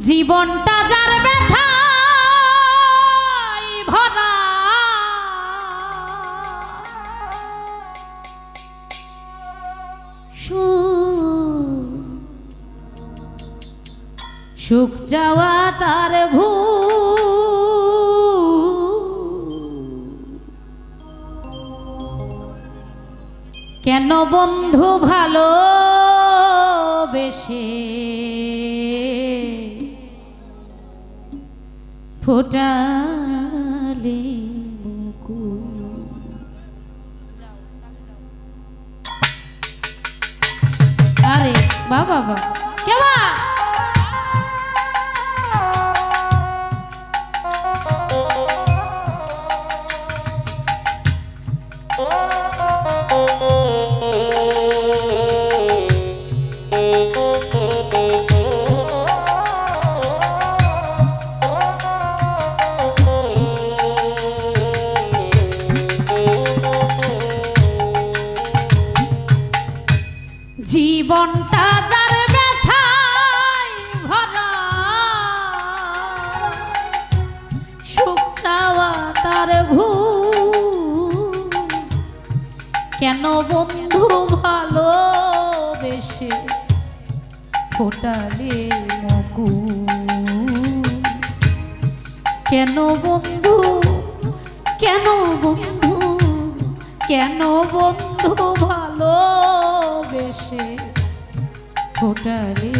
জীবনটা যার সুখ- সুখ যাওয়া তার ভূ কেন বন্ধু ভালো বেশে ফোটালে মুকুল। আরে বাবা বাবা জীবনটা যার ব্যথায় ভরা। সুখ চাওয়া তার কেন বন্ধু ভালো বেশে ফোটালে মকুল? কেন বন্ধু কেন বন্ধু কেন বন্ধু ভালো ফোটালে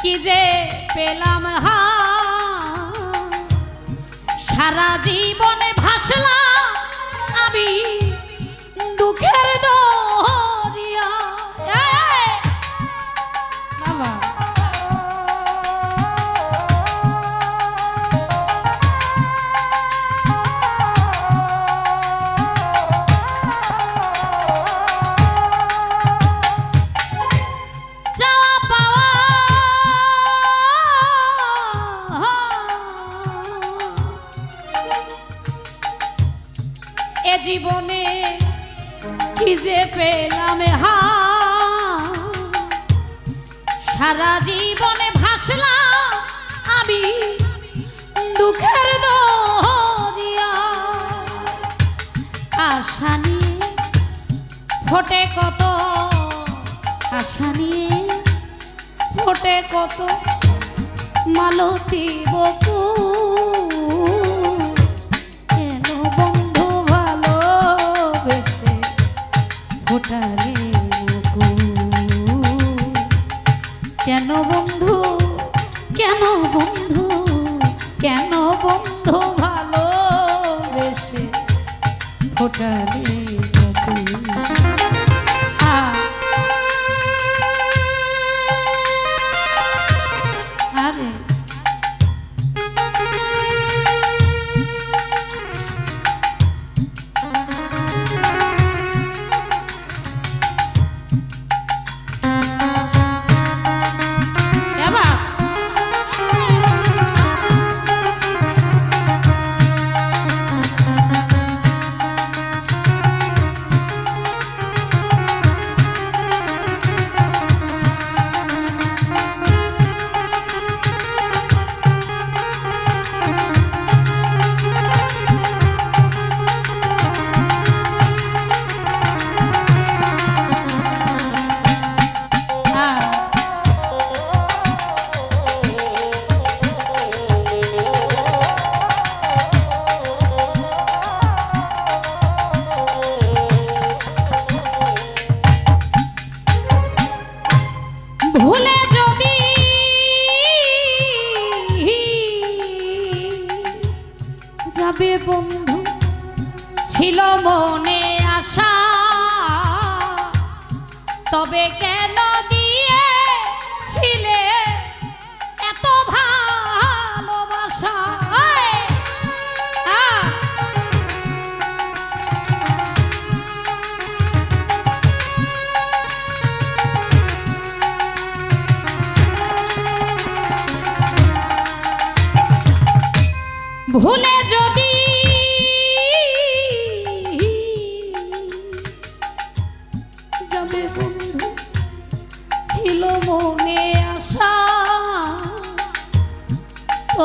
কি যে পেলাম হা? সারা জীবনে ভাসলাম আমি দুঃখের কি যে পেলাম সারা জীবনে ভাসলাম আমি দুঃখের দরিয়া আশা নিয়ে ফোটে কত, আশা নিয়ে ফোটে কত, মালতী বকু ফোটালে? কেন বন্ধু কেন বন্ধু কেন বন্ধু ভালো বেশে ফোটালে ছিল মনে আশা। তবে কেন দিয়ে ছিলে এত ভালোবাসা ভুলে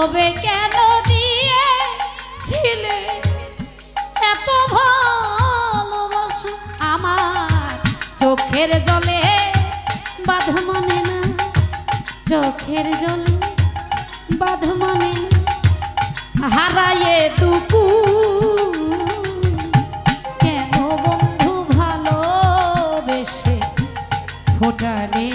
তবে কেন দিয়ে ছিলে এত ভালোবাসা? আমার চোখের জলে বাধ মানে না, চোখের জলে বাধ মানে না। হারায়ে কেন বন্ধু ভালোবেসে ফোটালে?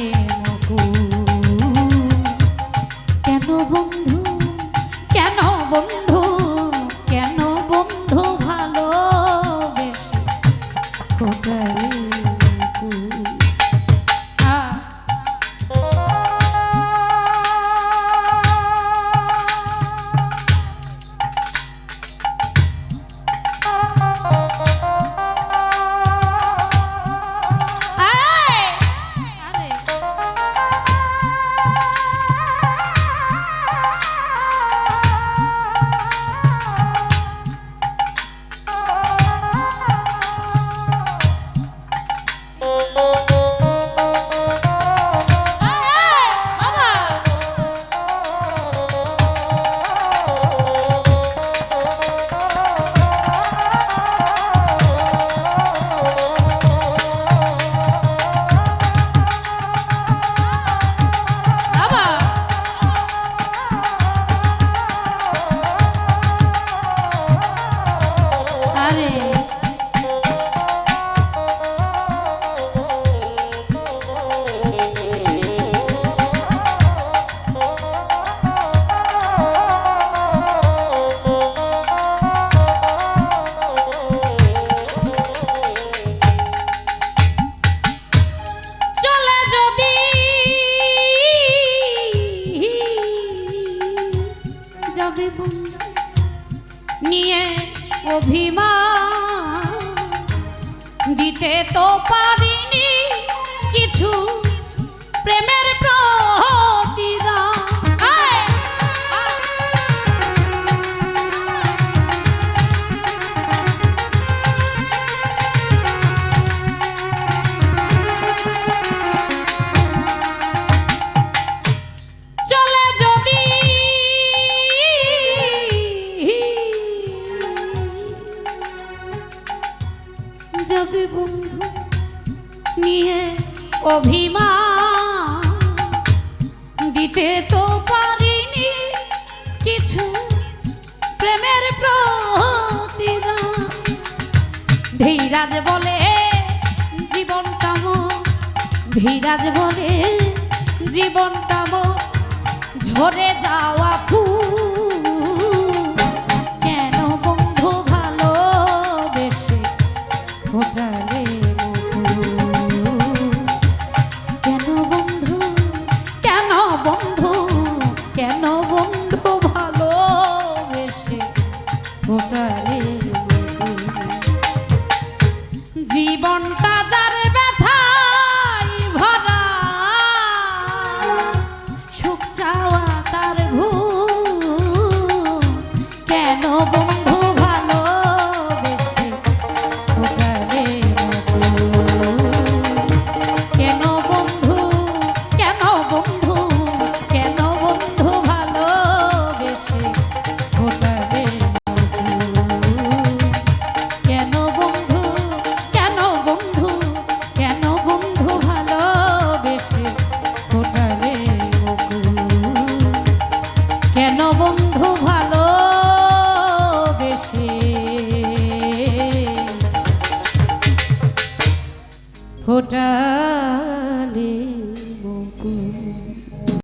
ফোটালে অভিমান। দিতে তো পারিনি যাবে বন্ধু নিয়ে অভিমান। দিতে তো পারিনি কিছু প্রেমের প্রতিদান। ধীরাজ বলে জীবনটা মোর ধীরাজ বলে জীবনটা মোর ঝরে যাওয়া ফুল কেন বন্ধু? কেন বন্ধু? কেন বন্ধু?